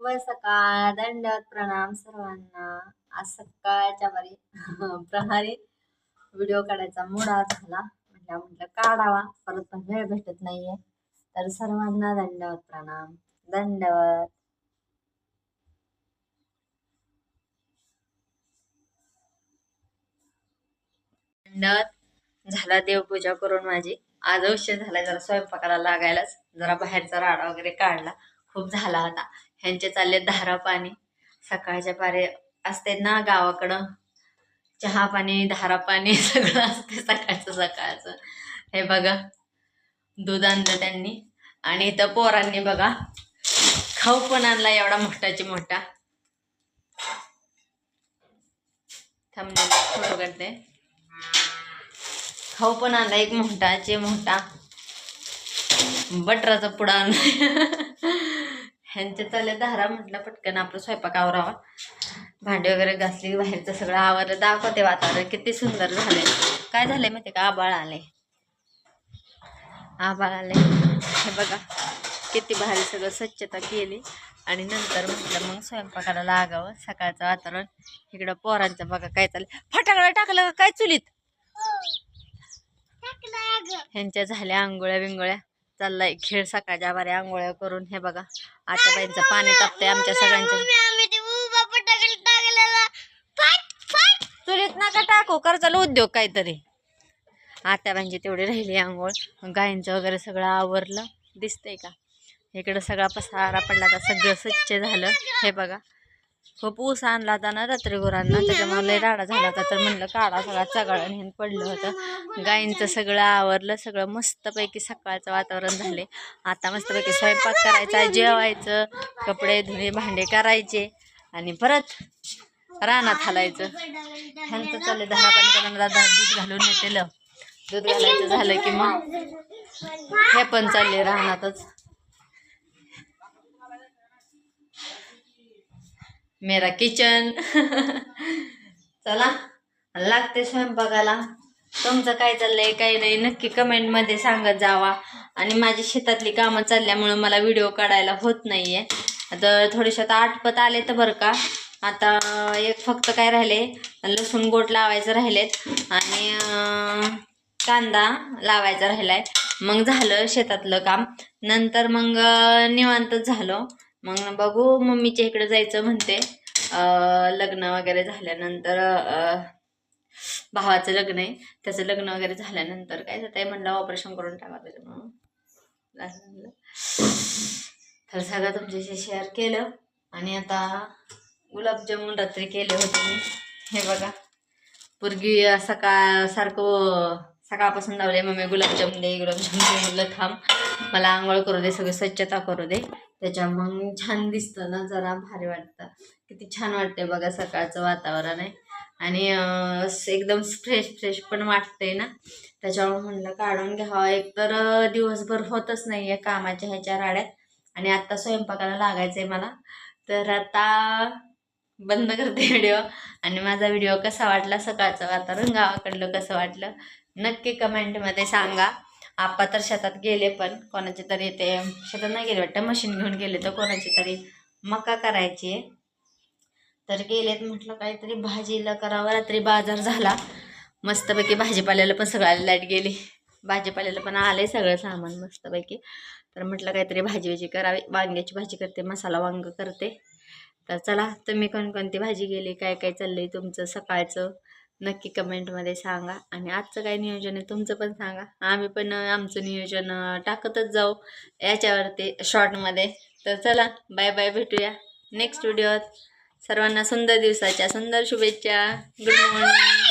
व सकाळ दंडवत प्रणाम सर्वांना. आज सकाळच्या बरी प्रहारी व्हिडिओ काढायचा मुडा झाला. म्हटलं म्हटलं काढावा. परत पण वेळ भेटत नाहीये. तर सर्वांना दंडवत प्रणाम. दंडवत. दंडवत. झाला देवपूजा करून माझी. आज उशीर झाला जरा स्वयंपाकाला लागायलाच. जरा बाहेरचा राडा वगैरे काढला. खूप झाला होता. ह्यांचे चालले धारा पाणी. सकाळच्या पारे असते ना गावाकडं. चहा पाणी धारा पाणी सगळं असते सकाळचं सकाळचं. हे बघा दूध आणलं त्यांनी. आणि इथं पोरांनी बघा खाऊ पण आणला एवढा मोठाची मोठा थांबले फोटो काढते. खाऊ पण आणला एक मोठाचे मोठा. बटराचा पुडा आणला. ह्यांचे चालले धारा म्हटलं पटकन आपलं स्वयंपाक आवरावा. भांडी वगैरे घासली बाहेरचं सगळं आवरलं. दाखवते वातावरण किती सुंदर झाले काय झालंय माहिती का? आबाळ आले आबाळ आले हे बघा किती भारी सगळं स्वच्छता केली. आणि नंतर म्हटलं मग स्वयंपाकाला लागावं सकाळचं वातावरण. इकडं पोरांचं बघा काय चाललं फटाकडं टाकलं काय चुलीत? ह्यांच्या झाल्या आंघोळ्या बिंगोळ्या चाललाय खेळ सकाळच्या बाऱ्या आंघोळ्या करून हे बघा. आता बाईंचं पाणी तापतंय आमच्या सगळ्यांच्या चुलीत नका टाकू कर चालू उद्योग काहीतरी. आता म्हणजे तेवढी राहिली आंघोळ. गायींचं वगैरे सगळं आवरलं. दिसतंय का? इकडं सगळा पसारा पडला आता सगळं स्वच्छ झालं. हे बघा. खूप ऊस आणला होता ना रात्री गुरांना त्याच्यामुळे लय राडा झाला होता. तर म्हणलं काढा सगळा सगळं नेहमी पडलं होतं. गायींचं सगळं आवरलं सगळं मस्तपैकी सकाळचं वातावरण झाले. आता मस्तपैकी स्वयंपाक करायचा जेवायचं कपडे धुणे भांडे करायचे आणि परत रानात हालायचं. ह्यांचं चालले दहा पाणी करून दादा दूध घालून येतेलं. दूध घालायचं झालं की मग हे पण चालले रानातच. मेरा किचन. चला लागते स्वयंपाकाला. तुमचं काय चाललंय काही नाही नक्की कमेंटमध्ये सांगत जावा. आणि माझी शेतातली कामं चालल्यामुळं मला व्हिडिओ काढायला होत नाहीये. आता थोडेसे आता आठपत आले तर बरं का. आता एक फक्त काय राहिले लसूण गोट लावायचं राहिलेत. आणि कांदा लावायचा राहिलाय. मग झालं शेतातलं काम. नंतर मग निवांतच झालं. मग बघू मम्मीच्या इकडे जायचं म्हणते. लग्न वगैरे झाल्यानंतर भावाचं लग्न आहे. त्याचं लग्न वगैरे झाल्यानंतर काय जात आहे म्हणलं ऑपरेशन करून टाका त्याच्यामुळं झालं तर सगळं तुमच्याशी शेअर केलं. आणि आता गुलाबजामुन रात्री केले होते मी. हे बघा. पूर्वी सकाळ सारखं सकाळपासून लावले मम्मी गुलाबजामुन दे गुलाबजामुन दे म्हणलं थांब. मला आंघोळ करू दे सगळी स्वच्छता करू दे. त्याच्या मग छान दिसतं ना जरा भारी वाटतं. किती छान वाटते बघा सकाळचं वातावरण आहे. आणि एकदम फ्रेश फ्रेश पण वाटतंय ना. त्याच्यामुळे म्हणलं काढून घ्यावं. एक तर दिवसभर होतच नाही आहे कामाच्या ह्याच्या राड्यात आणि आत्ता स्वयंपाकाला लागायचं आहे मला. तर आता बंद करते व्हिडिओ. आणि माझा व्हिडिओ कसा वाटला सकाळचं वातावरण गावाकडलं कसं वाटलं? नक्की कमेंटमध्ये सांगा. आपा तर शेतात गेले पण कोणाचे तरी ते शेतात नाही गेले वाटतं. मशीन घेऊन गेले तर कोणाची तरी मका करायची. आहे तर गेलेत म्हटलं काहीतरी भाजीला करावं. रात्री बाजार झाला. मस्तपैकी भाजीपाल्याला पण सगळ्याला लाइट गेली. भाजीपाल्याला पण आले सगळं सामान मस्तपैकी. तर म्हटलं काहीतरी भाजी भाजी करावी. वांग्याची भाजी करते. मसाला वांग करते. तर चला तुम्ही कोणकोणती भाजी गेली? काय काय चाललंय तुमचं? सकाळचं नक्की कमेंटमध्ये सांगा. आणि आजचं काय नियोजन आहे तुमचं पण सांगा. आम्ही पण आमचं नियोजन टाकतच जाऊ याच्यावरती शॉर्टमध्ये. तर चला बाय बाय भेटूया नेक्स्ट व्हिडिओत सर्वांना सुंदर दिवसाच्या सुंदर शुभेच्छा. Good morning